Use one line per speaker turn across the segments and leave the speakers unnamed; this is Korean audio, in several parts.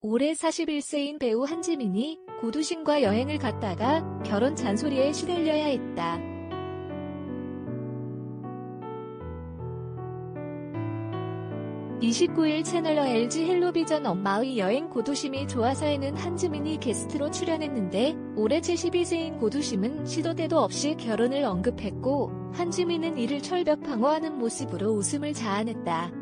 올해 41세인 배우 한지민이 고두신과 여행을 갔다가 결혼 잔소리에 시달려야 했다. (29일) 채널러 LG 헬로비전 엄마의 여행 고두심이 좋아서에는 한지민이 게스트로 출연했는데 올해 72세인 고두심은 시도 때도 없이 결혼을 언급했고 한지민은 이를 철벽 방어하는 모습으로 웃음을 자아냈다.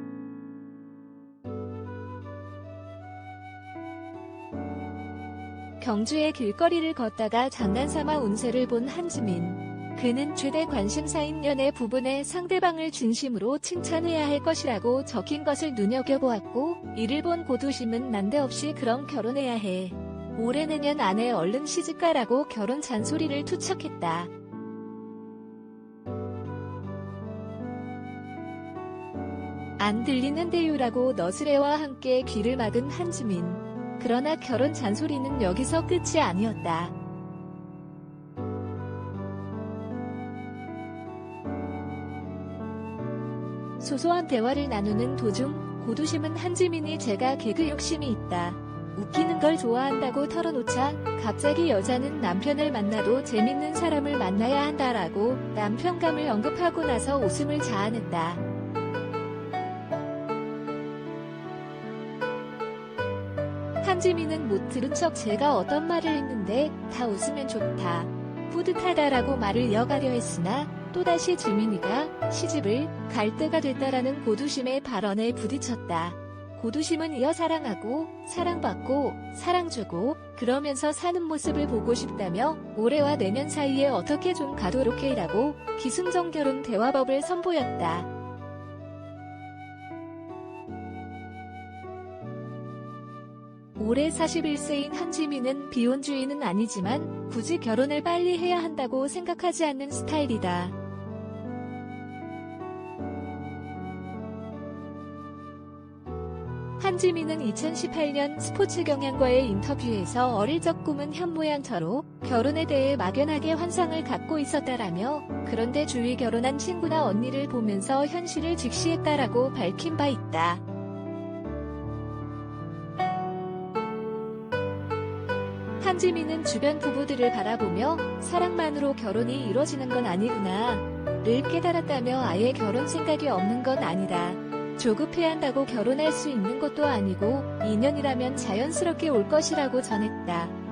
경주의 길거리를 걷다가 장난삼아 운세를 본 한지민. 그는 최대 관심사인 연애 부분에 상대방을 진심으로 칭찬해야 할 것이라고 적힌 것을 눈여겨보았고, 이를 본 고두심은 난데없이 그럼 결혼해야 해. 올해 내년 안에 얼른 시집가라고 결혼 잔소리를 투척했다. 안 들리는데요라고 너스레와 함께 귀를 막은 한지민. 그러나 결혼 잔소리는 여기서 끝이 아니었다. 소소한 대화를 나누는 도중 고두심은 한지민이 제가 개그 욕심이 있다. 웃기는 걸 좋아한다고 털어놓자 갑자기 여자는 남편을 만나도 재밌는 사람을 만나야 한다라고 남편감을 언급하고 나서 웃음을 자아냈다. 한지민은 못 들은 척 제가 어떤 말을 했는데 다 웃으면 좋다. 뿌듯하다라고 말을 이어가려 했으나 또다시 지민이가 시집을 갈 때가 됐다라는 고두심의 발언에 부딪혔다. 고두심은 이어 사랑하고 사랑받고 사랑주고 그러면서 사는 모습을 보고 싶다며 올해와 내년 사이에 어떻게 좀 가도록 해라고 기승전 결혼 대화법을 선보였다. 올해 41세인 한지민은 비혼주의는 아니지만 굳이 결혼을 빨리 해야 한다고 생각하지 않는 스타일이다. 한지민은 2018년 스포츠 경향과의 인터뷰에서 어릴 적 꿈은 현모양처로 결혼에 대해 막연하게 환상을 갖고 있었다라며 그런데 주위 결혼한 친구나 언니를 보면서 현실을 직시했다라고 밝힌 바 있다. 한지민은 주변 부부들을 바라보며 사랑만으로 결혼이 이루어지는 건 아니구나. 를 깨달았다며 아예 결혼 생각이 없는 건 아니다. 조급해야 한다고 결혼할 수 있는 것도 아니고 인연이라면 자연스럽게 올 것이라고 전했다.